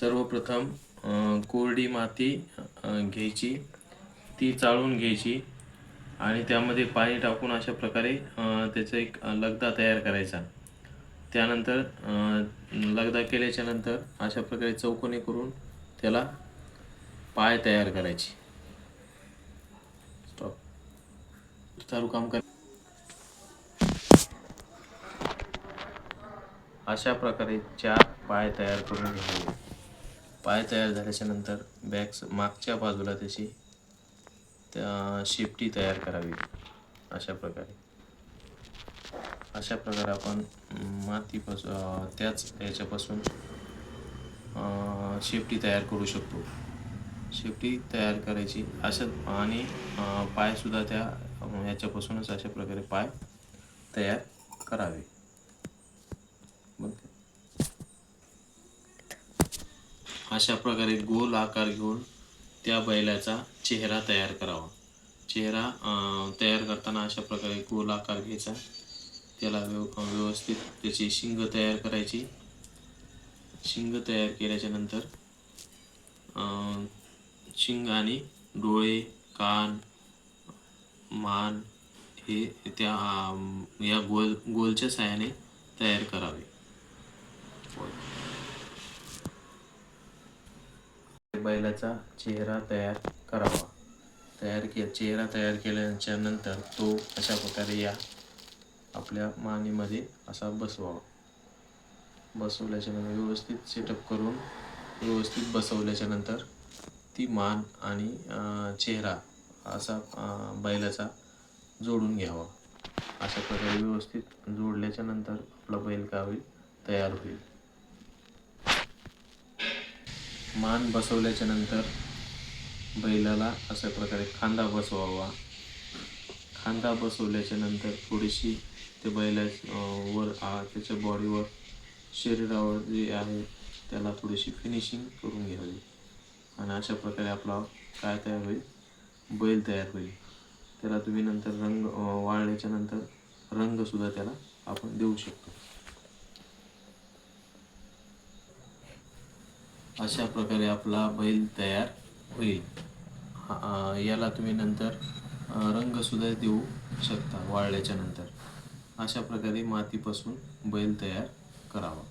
सर्वप्रथम कोरडी माती घ्यायची. ती चाळून घ्यायची आणि त्यामध्ये पाणी टाकून अशा प्रकारे त्याचा एक लगदा तयार करायचा. त्यानंतर लगदा केल्याच्यानंतर अशा प्रकारे चौकोनी करून त्याला पाय तयार करायची. स्टॉप चालू काम कर. अशा प्रकारे चार पाय तयार करून घ्यावे पाय तयार झाल्याच्यानंतर बॅग मागच्या बाजूला त्याची त्या शेपटी तयार करावी. अशा प्रकारे. अशा प्रकारे आपण मातीपासून त्याच याच्यापासून शेपटी तयार करू शकतो. शेपटी तयार करायची अशा आणि पायसुद्धा त्या याच्यापासूनच अशा प्रकारे पाय तयार करावे. मग अशा प्रकारे गोल आकार घेऊन त्या बैलाचा चेहरा तयार करावा. चेहरा तयार करताना अशा प्रकारे गोल आकार घ्यायचा. त्याला व्यव व्यवस्थित त्याची शिंग तयार करायची. शिंग तयार केल्याच्यानंतर शिंग आणि डोळे कान मान हे त्या या गोल गोलच्या साह्याने तयार करावे. बैलाचा चेहरा तयार करावा. तयार के चेहरा तयार केल्याच्यानंतर तो अशा प्रकारे या आपल्या मानेमध्ये असा बसवावा. बसवल्याच्या नंतर व्यवस्थित सेटअप करून व्यवस्थित बसवल्याच्या नंतर ती मान आणि चेहरा असा बैलाचा जोडून घ्यावा. अशा प्रकारे व्यवस्थित जोडल्याच्या नंतर आपला बैल गावी तयार होईल. मान बसवल्याच्या नंतर बैलाला अशा प्रकारे खांदा बसवावा. खांदा बसवल्याच्या नंतर थोडीशी ते बैला वर त्याच्या बॉडीवर शरीरावर जे आहे त्याला थोडीशी फिनिशिंग करून घ्यावी. आणि अशा प्रकारे आपला काय तयार होईल? बैल तयार होईल. त्याला तुम्ही नंतर रंग वाळल्याच्या नंतर रंगसुद्धा त्याला आपण देऊ शकतो. अशा प्रकारे आपला बैल तयार होईल. याला तुम्ही नंतर रंगसुद्धा देऊ शकता वाळल्याच्या नंतर. अशा प्रकारे मातीपासून बैल तयार करावा.